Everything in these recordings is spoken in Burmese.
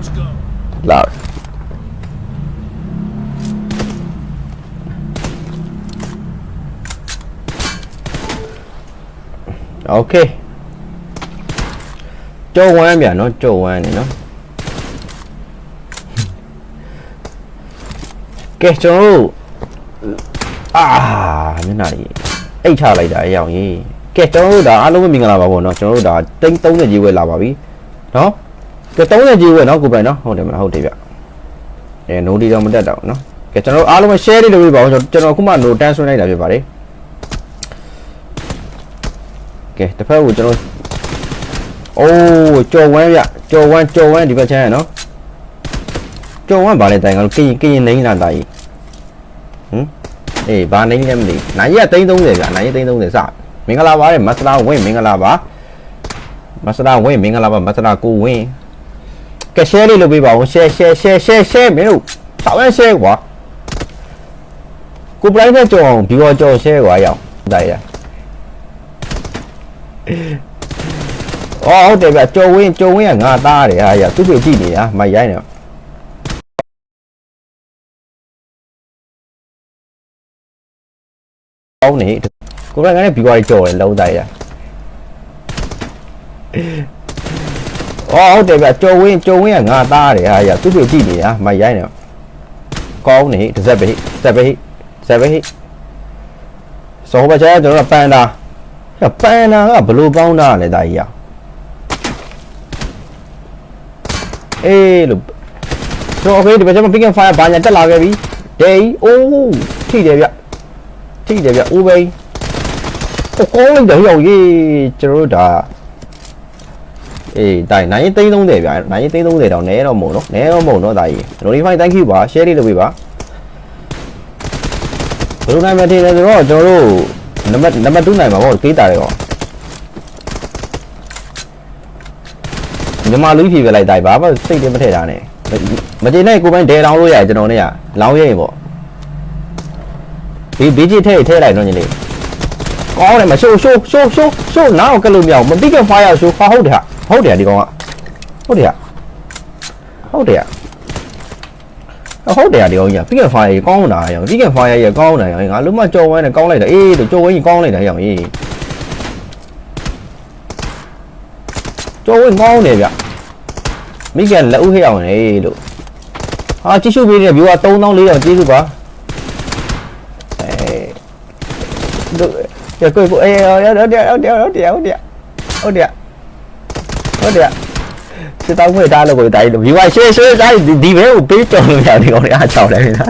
Let's go. လာโอเคကြော်ဝမ်းပြန်နော်ကြော်ဝမ်းနေနော်ကဲကျွန်တော်တို့အာမျက်နှာကြီးအိတ်ချလိုက်တာအရောင်ကြီးကဲကျွန်တော်တို့ဒါအားလုံးပဲမင်္ဂလာပါပေါ့နော်ကျွန်တော်တို့ဒါတိန်း30ကြီးဝယ်လာပါပြီနော် ကဲ30ကြီးဝယ်နော်ကိုပိုင်နော်ဟုတ်တယ်မလားဟုတ်တယ်ဗျအဲ no ဒီတော့မတက်တော့ဘူးနော်ကဲကျွန်တော်တို့အားလုံးပဲ share လေးလုပ်ပေးပါဦးကျွန်တော်ကျွန်တော်ခုမှ no တန်းဆွဲလိုက်တာဖြစ်ပါတယ်ကဲတစ်ဖက်ကိုကျွန်တော်အိုးကြော်ဝမ်းဗျကြော်ဝမ်းကြော်ဝမ်းဒီဘက်ချမ်းရနော်ကြော်ဝမ်းဗာလဲတိုင်ကတော့ကရင်ကရင်နေလာတာကြီးဟမ်အေးဗာနေလည်းမသိနိုင်ရ330ဗျနိုင်ရ330စမင်္ဂလာပါတဲ့မစလာဝင်းမင်္ဂလာပါမစလာဝင်းမင်္ဂလာပါမစလာကိုဝင်း ကဲ share လေးလုပ်ပေးပါဦး share share share share share မင်းတို့ဆောက်ရ share ကွာကို private ကြော်အောင် viewer ကြော် share ကွာရအောင်တိုက်ရအော်ဟုတ်တယ်ဗျကြော်ဝင်းကြော်ဝင်းကငါသားတယ်ဟာရသူ့ပြေကြည့်နေတာမရိုင်းနေအောင်းနေကိုယ်ကလည်း viewer ကြော်တယ်လုံးတိုက်ရ အော်ဟုတ်တယ်ဗျကြော်ဝင်းကြော်ဝင်းကငါသားတယ်ဟာရသူ့ပြေကြည့်နေတာမရိုင်းနေကောင်းနေတစ်စက်ပဲတစ်စက်ပဲတစ်စက်ပဲစောဘချာကျွန်တော်ပန်တာပန်တာကဘလို့ပေါင်းတာလဲဒါကြီးရအေးလို့ကျွန်တော် okay ဒီဘက်ကျမှ pick and fire ဘာညာတက်လာခဲ့ပြီဒေးအိုးထိတယ်ဗျထိတယ်ဗျဦးဘိန်းကိုကောင်းလိုက်တယ်ဟိုရေးကျွန်တော်တို့ဒါ အေးတိုင်နိုင်သိန်း30ဗျာနိုင်သိန်း30တောင်နဲတော့မဟုတ်နော်နဲတော့မဟုတ်နော်ဒါကြီး notify thank you ပါ share လေးလုပ်ပေးပါဘယ်လိုနိုင်မထင်လဲဆိုတော့ကျွန်တော်တို့နံပါတ်နံပါတ်2နိုင်မှာပေါ့ကေးတာတယ်ကောမြန်မာလူကြီးဖြေပြလိုက်တိုင်းဘာမှစိတ်တည်းမထည့်တာနဲ့မကျေနဲ့ကိုပိုင်းဒဲလောင်းလို့ရတယ်ကျွန်တော်နဲ့ကလောင်းရရင်ပေါ့ဒီဘီဂျီထဲထဲလိုက်တော့ညီလေးကောင်းတယ်မရှိုးရှိုးရှိုးရှိုးရှိုးနောက်ကလို့မရအောင်မပိကဖိုင်ရရှိုးဟာဟုတ်တယ်ဟာ ဟုတ်တယ်ဒီကောင်ကဟုတ်တယ်ဟာဟုတ်တယ်ဟာဟုတ်တယ်ဒီကောင်ကြီးပိကဖိုင်ရကောင်းတာရောပိကဖိုင်ရရကောင်းတာရောငါလုံးမကြော်ဝမ်းနဲ့ကောင်းလိုက်တာအေးတို့ကြော်ဝမ်းကြီးကောင်းလိုက်တာရောအေးကြော်ဝမ်းကောင်းတယ်ဗျမိကလက်ဦးဟဲ့အောင်လေလို့ဟာကြည့်ရှုပေးနေတဲ့ view က3000 4000ကျေးဇူးပါအဲတို့ရကိုကိုအေးရရရရရရဟုတ်တယ်ဟုတ်တယ်ဟုတ်တယ် ဟုတ်တယ်စစ်တောင်းခွေတားလို့ကိုတား view က share share တားဒီဒီဘဲကိုပေးတော်လို့ရတယ်ကောင်အားချောက်တယ်နေတာ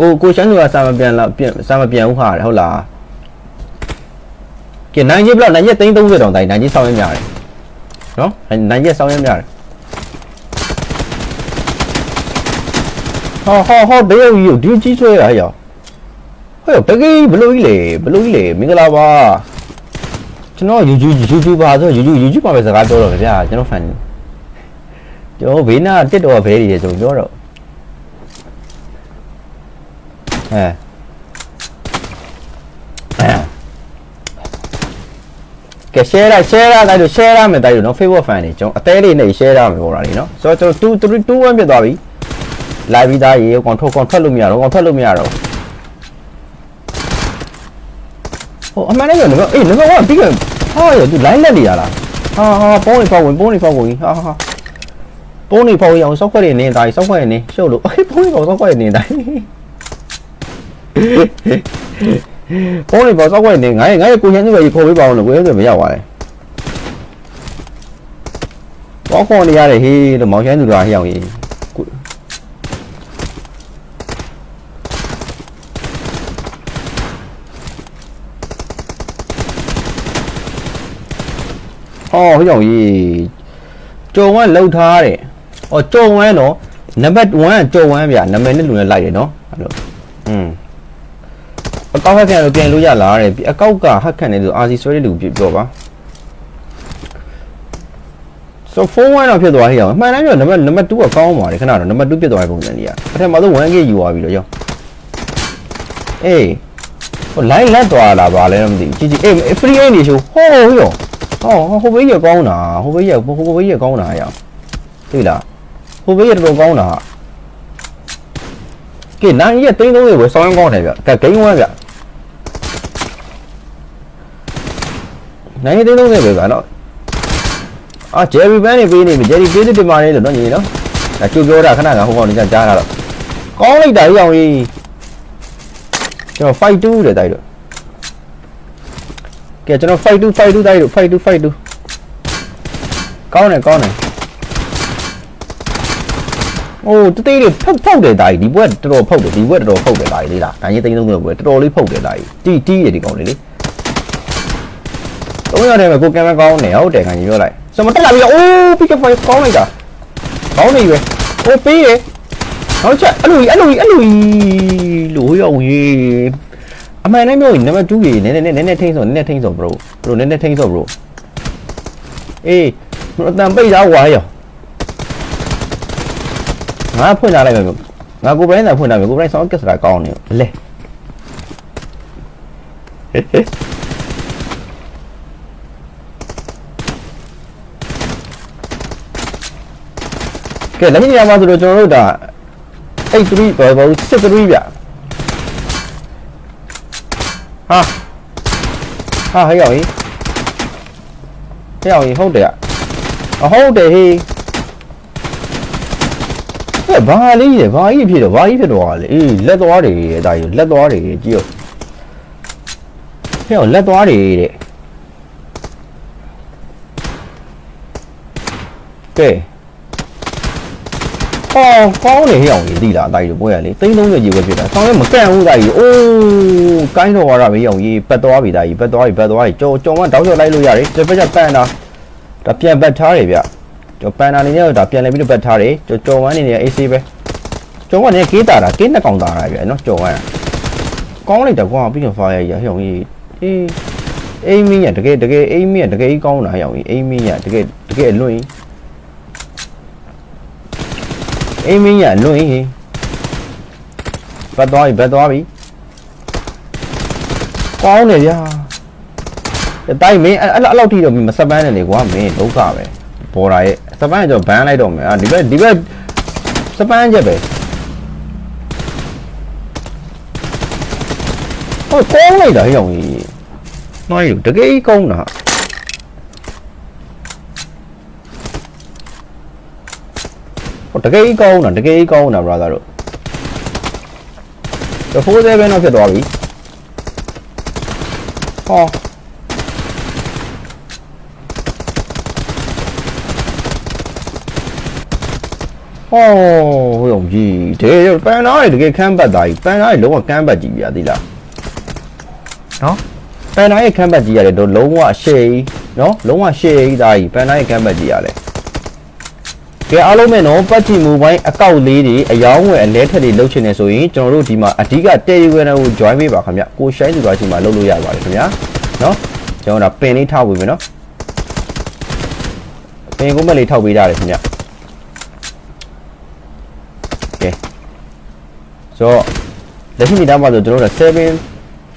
ကိုကိုချမ်းသူကစာမပြန်လားပြန်စာမပြန်ဘူးဟာဟုတ်လားကဲနိုင်ကြီးဘလောက်နိုင်ကြီး330တောင်တိုင်းနိုင်ကြီးဆောင်းရမ်းများတယ်နော်နိုင်ကြီးဆောင်းရမ်းများတယ်ဟောဟောဟောဘေးယူဒီကြီးဆွဲရရော ဟဲ့ဘယ်ကြီးဘလို့ကြီးလေဘလို့ကြီးလေမင်္ဂလာပါကျွန်တော် YouTube YouTube ပါဆို YouTube YouTube ပါပဲစကားပြောတော့ဗျာကျွန်တော် fan ကျွန်တော်ဘေးနာတစ်တော်ဘဲကြီးဆိုပြောတော့အဲကဲ share ရ share ရတိုင်းလို့ share ရမယ်တိုင်းလို့နော် Facebook fan တွေကျွန်တော်အသေးလေးနဲ့ share ရမယ်ပေါ်တာလေနော်ဆိုတော့ကျွန်တော်2 3 2 1ပြတ်သွားပြီ live ပြီးသားရေကောင်ထုတ်ကောင်ထွက်လို့မရတော့ကောင်ထွက်လို့မရတော့ ဟိုအမှန်တကယ်တော့အေးငါကပြီးကဟာရသူ line လက်နေရလားဟာဟာပုံးနေဖောက်ဝင်ပုံးနေဖောက်ဝင်ဟာဟာပုံးနေဖောက်ဝင်အောင်စောက်ခွက်နေနေတာစောက်ခွက်နေရှုပ်လို့အေးပုံးနေဖောက်စောက်ခွက်နေတာပုံးနေဖောက်စောက်ခွက်နေငါငါကိုချမ်းစုပဲခေါ်ပေးပါအောင်လို့ကိုရဲဆိုမရောက်ပါနဲ့ဘောခေါ်နေရတယ်ဟေးလို့မောင်ချမ်းသူတို့ကဟိအောင်ကြီး ဟောဟိအောင်ကြီးကြုံဝမ်းလှုပ်ထားတယ်ဟောကြုံဝမ်းတော့နံပါတ်1ကကြုံဝမ်းဗျာနံပါတ်2လူနဲ့လိုက်တယ်နော်အဲ့လိုอืมအကောက်ဟက်ခံလို့ပြန်လို့ရလားတဲ့အကောက်ကဟက်ခံနေလို့အာစီဆွဲတဲ့လူပြောပါဆိုဖုန်းဝိုင်းတော့ဖြစ်သွားဟိအောင်မှန်တယ်ပြောနံပါတ်နံပါတ်2ကကောင်းပါတယ်ခဏတော့နံပါတ်2ဖြစ်သွားတဲ့ပုံစံကြီးอ่ะပထမဆုံး 1K ယူသွားပြီတော့ရောအေးဟို line လက်သွားလာပါလဲတော့မသိဘူးကြည့်ကြည့်အေး free aid နေရှိုးဟောဟိ အောင်ဟောဟိုဘေးရကောင်းတာဟိုဘေးရဟိုဘေးရကောင်းတာရအောင်သိလားဟိုဘေးရတော်တော်ကောင်းတာကဲနိုင်ရတင်းသုံးရေဝယ်ဆောင်းကောင်းတယ်ဗျကဲဂိမ်းဝဲဗျနိုင်ရတင်းသုံးရေပဲဗျနော်အာဂျယ်ရီဘန်နေပေးနေပြီဂျယ်ရီပေးတဲ့တင်မာလေးလို့နော်ညီနော်ဒါကြိုပြောတာခဏကဟိုကောင်နေကြားတာတော့ကောင်းလိုက်တာကြီးအောင်ကြီးကျွန်တော် fight 2တဲ့တိုက်တော့ ကဲကျွန်တော် fight 2 fight 2တိုက်တော့ fight 2 fight 2ကောင်းတယ်ကောင်းတယ်အိုးတတိတွေဖုတ်ဖုတ်တယ်တာကြီးဒီဘွက်တော်တော်ဖုတ်တယ်ဒီဘွက်တော်တော်ဖုတ်တယ်တာကြီးလေးလားဒါကြီးသိန်းသုံးလို့ဘွက်တော်တော်လေးဖုတ်တယ်တာကြီးတီတီရဒီကောင်လေးလေတော့ရတယ်မယ်ကိုကင်မရာကောင်းနေဟုတ်တယ်ခင်ဗျပြောလိုက်စမတက်လာပြီအိုးပီကဖိုင်ကောင်းလိုက်တာကောင်းနေရွယ်အိုးပေးရနောက်ချက်အဲ့လိုကြီးအဲ့လိုကြီးအဲ့လိုကြီးလို့ရောက်ရေး အမှန်တမ်းပြောရင်နံပါတ်2ကြီးနည်းနည်းနည်းနည်းထိန်းစောနည်းနည်းထိန်းစော bro bro နည်းနည်းထိန်းစော bro အေးအတန်ပိတ်သားဝါရောငါဖွင့်လာလိုက်မယ်ငါကိုယ်ပိုင်သာဖွင့်လာမယ်ကိုယ်ပိုင်ဆောင်းကစ္စတာကောင်းနေလဲကဲလက်ရှိနေရာမှာဆိုတော့ကျွန်တော်တို့ဒါ83ဘာဘာ63ဗျ ဟာဟာဟဲ့ရောဟေးဟဲ့ရောဟေးဟုတ်တယ်อ่ะအဟုတ်တယ်ဟေးဟဲ့ဘာလေးလေဘာကြီးဖြစ်တော့ဘာကြီးဖြစ်တော့လဲအေးလက်သွားတွေတဲ့ဒါကြီးလက်သွားတွေကြည့်ရောဟဲ့ရောလက်သွားတွေတဲ့ကဲ ဟောကောင်းနေဟဲ့အောင်ကြီးသီလားအတိုင်းတို့ပွဲရလေသိန်း30ကြီးပဲဖြစ်တာဆောင်းရဲမကန့်ဘူးသားကြီးအိုးကိုင်းတော်ရတာပဲဟဲ့အောင်ကြီးပတ်သွားပြီသားကြီးပတ်သွားပြီပတ်သွားပြီကြော်ကြော်မတောက်ကြော်လိုက်လို့ရတယ်တစ်ဖက်ချက်ပန်တာဒါပြန်ပတ်ထားတယ်ဗျကြော်ပန်တာနေနဲ့ဒါပြန်လဲပြီးတော့ပတ်ထားတယ်ကြော်ကြော်ဝမ်းနေနေအေးဆေးပဲကြော်ဝမ်းနေကေးတာတာကေးနှစ်ကောင်တာတာဗျနော်ကြော်ဝမ်းကောင်းလိုက်တာကွာပြီးတော့ဖာရရဟဲ့အောင်ကြီးအေးအိမ်မင်းရတကယ်တကယ်အိမ်မင်းရတကယ်ကောင်းတာဟဲ့အောင်ကြီးအိမ်မင်းရတကယ်တကယ်အလွင့် အိမ်မင်းရလွင့်ဟေးဘတ်သွားပြီဘတ်သွားပြီကောင်းတယ်ဗျာတိုင်းမင်းအဲ့အဲ့လောက်ထိတော့မစပန်းနဲ့လေကွာမင်းဒုက္ခပဲပေါ်တာရဲ့စပန်းကကျွန်တော်ဘန်းလိုက်တော့မယ်အာဒီဘက်ဒီဘက်စပန်းချက်ပဲဟောကောင်းလိုက်တာဟဲ့အောင်ကြီးနိုင်တကယ်ကောင်းတာ တကယ်ကောင်းတာတကယ်ကောင်းတာ brother တို့တော့4 7တော့ဖြစ်သွားပြီဟောဟောဟိုအောင်ကြီးတဲ့ပန်နားရတကယ်ခမ်းပတ်သားကြီးပန်နားရလုံးဝကမ်းပတ်ကြီးပြသီလားနော်ပန်နားရခမ်းပတ်ကြီးရတယ်တော့လုံးဝရှေးနော်လုံးဝရှေးသားကြီးပန်နားရခမ်းပတ်ကြီးရတယ် ကဲအားလုံးပဲနော်ပတ်တီမူပိုင်းအကောက်လေးတွေအယောင်းဝယ်အလဲထက်တွေလုပ်ချင်နေဆိုရင်ကျွန်တော်တို့ဒီမှာအဓိက Telegram ကို join ပေးပါခင်ဗျကိုရှိုင်းသူကရှိမှလုပ်လို့ရပါတယ်ခင်ဗျာနော်ကျွန်တော်ဒါပင်လေးထောက်ပေးမယ်နော်ပင်ကုန်းမလေးထောက်ပေးကြတယ်ခင်ဗျကဲဆိုတော့လက်ရှိမိသားမှာဆိုကျွန်တော်တို့7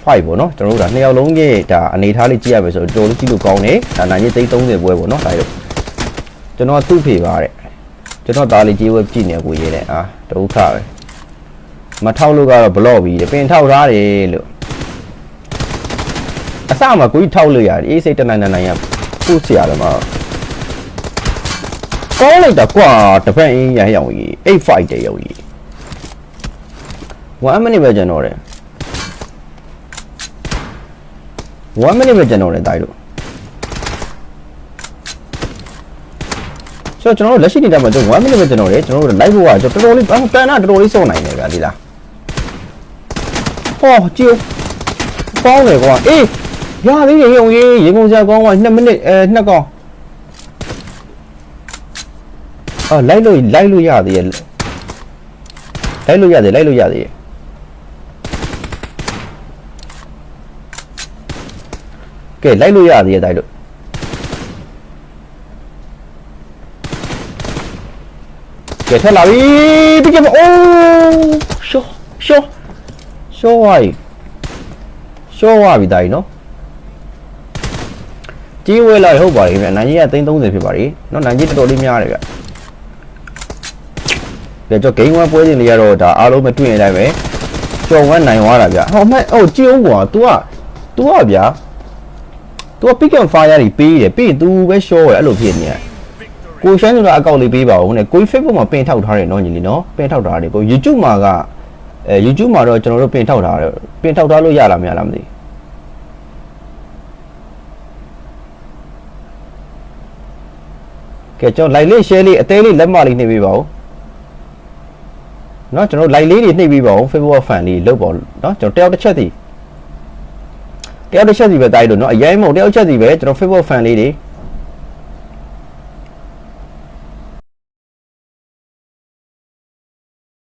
5ပေါ့နော်ကျွန်တော်တို့ဒါနှစ်ယောက်လုံးရဲ့ဒါအနေထားလေးကြည့်ရမယ်ဆိုတော့တော်တော်လေးကြည့်လို့ကောင်းတယ်ဒါနိုင်ရေးသိ30ပွဲပေါ့နော်ဒါရကျွန်တော်သူ့ဖေပါတဲ့ ကျွန်တော်သားလေးကြေးဝက်ကြည့်နေကိုရေးတယ်အာဒုက္ခပဲမထောက်လို့ကတော့ဘလော့ပြီးတယ်ပင်ထောက်ထားတယ်လို့အစမှာကိုကြီးထောက်လို့ရတယ်အေးစိတ်တနိုင်နိုင်ရပို့ချရတယ်မှာကောင်းလိုက်တာကွာတပတ်အင်းရရောင်ကြီး85တရောင်ကြီး1 minute ပဲကျွန်တော်တယ်1 minute ပဲကျွန်တော်တယ်တိုက်လို့ ဆိုတော့ကျွန်တော်တို့လက်ရှိနေတိုင်းမှာကျွန်တော်1 minute ပဲကျွန်တော်တယ်ကျွန်တော်တို့ live ဘောကကျွန်တော်တော်တော်လေးပန်နာတော်တော်လေးစောနိုင်တယ်ဗျာဒီလားဟောကြည့်ကောင်းတယ်ကွာအေးရသေးတယ်ရုံကြီးရေကုန်စရာကောင်းက2မိနစ်အဲ2ကောင်အာလိုက်လို့လိုက်လို့ရသေးရဲ့လိုက်လို့ရသေးလိုက်လို့ရသေးရဲ့ကဲလိုက်လို့ရသေးရဲ့တိုက်လို့ ကဲထက်လာပြီပြီးကြပါအိုးရှောရှောရှောဝိုင်းရှောဝါပြီတိုက်နော် ကြီးဝဲလာဟုတ်ပါလေဗျနိုင်ကြီးက330ဖြစ်ပါလေနော်နိုင်ကြီးတော်တော်လေးများတယ်ဗျကြကျွန်တော် game 1ပွဲစဉ်လေးကတော့ဒါအားလုံးမတွေ့ရင်တိုင်းပဲကျော်ဝမ်းနိုင်သွားတာဗျဟောမဲ့ဟိုကြည့်အောင်ကွာ तू က तू ကဗျာ तू က pick and fire တွေပေးတယ်ပြီးရင် तू ပဲ show ရအဲ့လိုဖြစ်နေရ ကိုရှမ်းဆိုတာအကောက်လေးပေးပါဦးနဲ့ကို Facebook မှာပင်ထောက်ထားတယ်နော်ညီလေးနော်ပင်ထောက်ထားတယ်ကို YouTube မှာကအဲ YouTube မှာတော့ကျွန်တော်တို့ပင်ထောက်ထားတယ်ပင်ထောက်ထားလို့ရလားမရလားမသိကဲကျွန်တော် like လေး share လေးအသေးလေးလက်မလေးနှိပ်ပေးပါဦးเนาะကျွန်တော် like လေးတွေနှိပ်ပေးပါဦး Facebook fan လေးလုတ်ပါဦးเนาะကျွန်တော်တယောက်တစ်ချက်စီတယောက်တစ်ချက်စီပဲတိုက်လို့เนาะအရင်မဟုတ်တယောက်တစ်ချက်စီပဲကျွန်တော် Facebook fan လေးတွေ